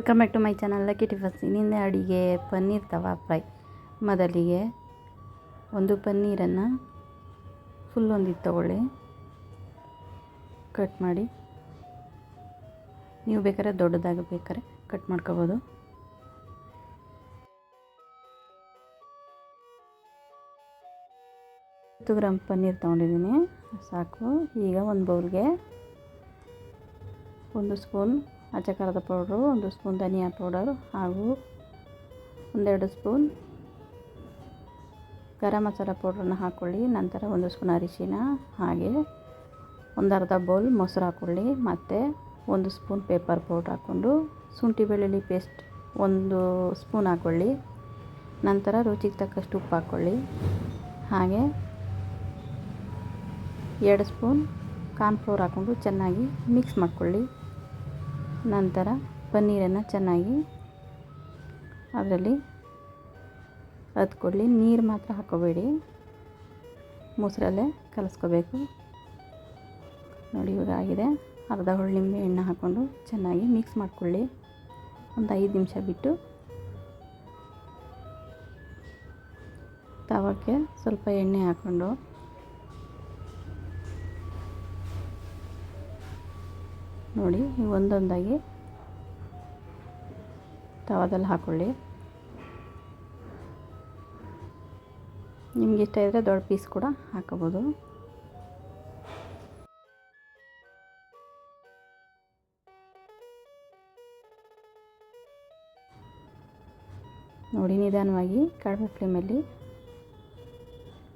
Welcome back to my channel Lucky Tiffins ಇನ್ನಿಂದ ಅಡಿಗೆ paneer tawa fry. ಮೊದಲಿಗೆ ಒಂದು ಪನ್ನೀರನ್ನು ಫುಲ್ ಒಂದಿದ್ದು ತಗೊಳ್ಳಿ. ಕಟ್ ಮಾಡಿ. ನೀವು ಬೇಕಾದ್ರೆ ದೊಡ್ಡದಾಗಿ ಬೇಕಾದ್ರೆ ಕಟ್ ಮಾಡ್ಕೋಬೋದು. ಹತ್ತು ಗ್ರಾಮ್ ಪನ್ನೀರ್ ತೊಗೊಂಡಿದ್ದೀನಿ. ಸಾಕು. ಈಗ ಒಂದು ಬೌಲ್ಗೆ ಒಂದು ಸ್ಪೂನ್ ಅಚ್ಚ ಪೌಡ್ರು ಒಂದು ಸ್ಪೂನ್ ಧನಿಯಾ ಪೌಡರ್ ಹಾಗೂ ಒಂದೆರಡು ಸ್ಪೂನ್ ಗರಂ ಮಸಾಲ ಪೌಡ್ರನ್ನ ಹಾಕ್ಕೊಳ್ಳಿ ನಂತರ ಒಂದು ಸ್ಪೂನ್ ಅರಿಶಿನ, ಹಾಗೆ ಒಂದು ಅರ್ಧ ಬೌಲ್ ಮೊಸರು ಹಾಕ್ಕೊಳ್ಳಿ ಮತ್ತು ಒಂದು ಸ್ಪೂನ್ ಪೇಪರ್ ಪೌಡ್ರ್ ಹಾಕ್ಕೊಂಡು ಶುಂಠಿ ಬೆಳ್ಳುಳ್ಳಿ ಪೇಸ್ಟ್ ಒಂದು ಸ್ಪೂನ್ ಹಾಕ್ಕೊಳ್ಳಿ ನಂತರ ರುಚಿಗೆ ತಕ್ಕಷ್ಟು ಉಪ್ಪು ಹಾಕ್ಕೊಳ್ಳಿ ಹಾಗೆ ಎರಡು ಸ್ಪೂನ್ ಕಾರ್ನ್ಫ್ಲೋರ್ ಹಾಕ್ಕೊಂಡು ಚೆನ್ನಾಗಿ ಮಿಕ್ಸ್ ಮಾಡ್ಕೊಳ್ಳಿ. ನಂತರ ಪನ್ನೀರನ್ನು ಚೆನ್ನಾಗಿ ಅದರಲ್ಲಿ ಅದ್ಕೊಳ್ಳಿ. ನೀರು ಮಾತ್ರ ಹಾಕೋಬೇಡಿ ಮೊಸರಲ್ಲೇ ಕಲಿಸ್ಕೋಬೇಕು. ನೋಡಿ ಇವಾಗ ಆಗಿದೆ ಅರ್ಧ ಹುಳಿ ನಿಂಬೆ ಎಣ್ಣೆ ಹಾಕ್ಕೊಂಡು ಚೆನ್ನಾಗಿ ಮಿಕ್ಸ್ ಮಾಡ್ಕೊಳ್ಳಿ. ಒಂದು ಐದು ನಿಮಿಷ ಬಿಟ್ಟು ತವಕ್ಕೆ ಸ್ವಲ್ಪ ಎಣ್ಣೆ ಹಾಕ್ಕೊಂಡು ನೋಡಿ ಒಂದೊಂದಾಗಿ ತವಾದಲ್ಲಿ ಹಾಕ್ಕೊಳ್ಳಿ ನಿಮ್ಗೆ ಇಷ್ಟ ಇದ್ದರೆ ದೊಡ್ಡ ಪೀಸ್ ಕೂಡ ಹಾಕೋಬೋದು ನೋಡಿ, ನಿಧಾನವಾಗಿ ಕಡಿಮೆ ಫ್ಲೇಮಲ್ಲಿ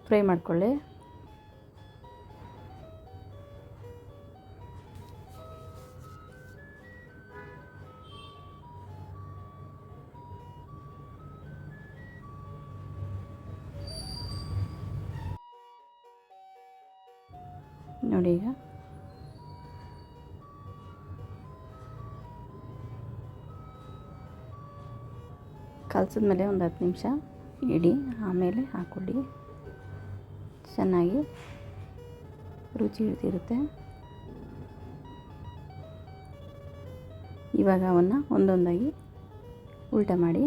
ಫ್ರೈ ಮಾಡ್ಕೊಳ್ಳಿ. ನೋಡಿ ಈಗ. ಕಲಸಿದ ಮೇಲೆ ಒಂದು ಹತ್ತು ನಿಮಿಷ ಇಡಿ, ಆಮೇಲೆ ಹಾಕ್ಕೊಳ್ಳಿ ಚೆನ್ನಾಗಿ ರುಚಿ ಹಿಡ್ದಿರುತ್ತೆ. ಇವಾಗ ಅವನ್ನು ಒಂದೊಂದಾಗಿ ಉಲ್ಟ ಮಾಡಿ.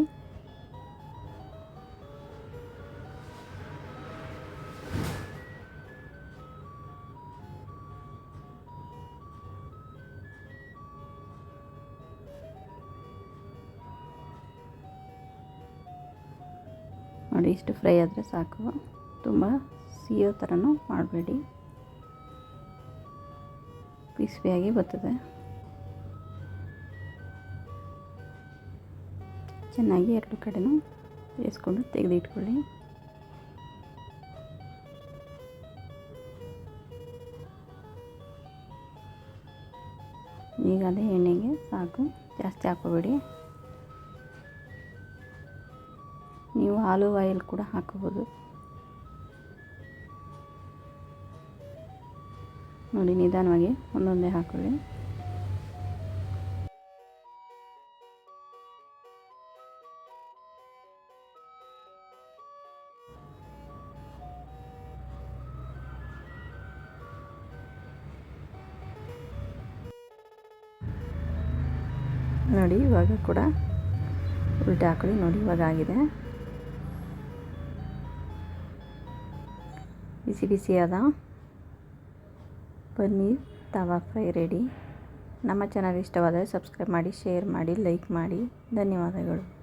ನೋಡಿ, ಇಷ್ಟು ಫ್ರೈ ಆದರೆ ಸಾಕು. ತುಂಬ ಸಿಯೋ ಥರನೂ ಮಾಡಬೇಡಿ. ಕ್ರಿಸ್ಪಿಯಾಗಿ ಬರ್ತದೆ. ಚೆನ್ನಾಗಿ ಎರಡು ಕಡೆನೂ ಬೇಯಿಸ್ಕೊಂಡು ತೆಗೆದಿಟ್ಕೊಳ್ಳಿ. ಈಗ ಅದೇ ಎಣ್ಣೆಗೆ ಸಾಕು. ಜಾಸ್ತಿ ಹಾಕೋಬೇಡಿ ನೀವು ಆಲೂ ಆಯಿಲ್ ಕೂಡ ಹಾಕಬಹುದು ನೋಡಿ, ನಿಧಾನವಾಗಿ ಒಂದೊಂದೇ ಹಾಕೊಳ್ಳಿ. ನೋಡಿ, ಇವಾಗ ಕೂಡ ಉಲ್ಟಾ ಹಾಕೊಳ್ಳಿ. ನೋಡಿ, ಇವಾಗ ಆಗಿದೆ. ಬಿಸಿ ಬಿಸಿಯಾದ ಪನ್ನೀರ್ ತವಾ ಫ್ರೈ ರೆಡಿ. ನಮ್ಮ ಚಾನಲ್ ಇಷ್ಟವಾದರೆ ಸಬ್ಸ್ಕ್ರೈಬ್ ಮಾಡಿ, ಶೇರ್ ಮಾಡಿ, ಲೈಕ್ ಮಾಡಿ. ಧನ್ಯವಾದಗಳು.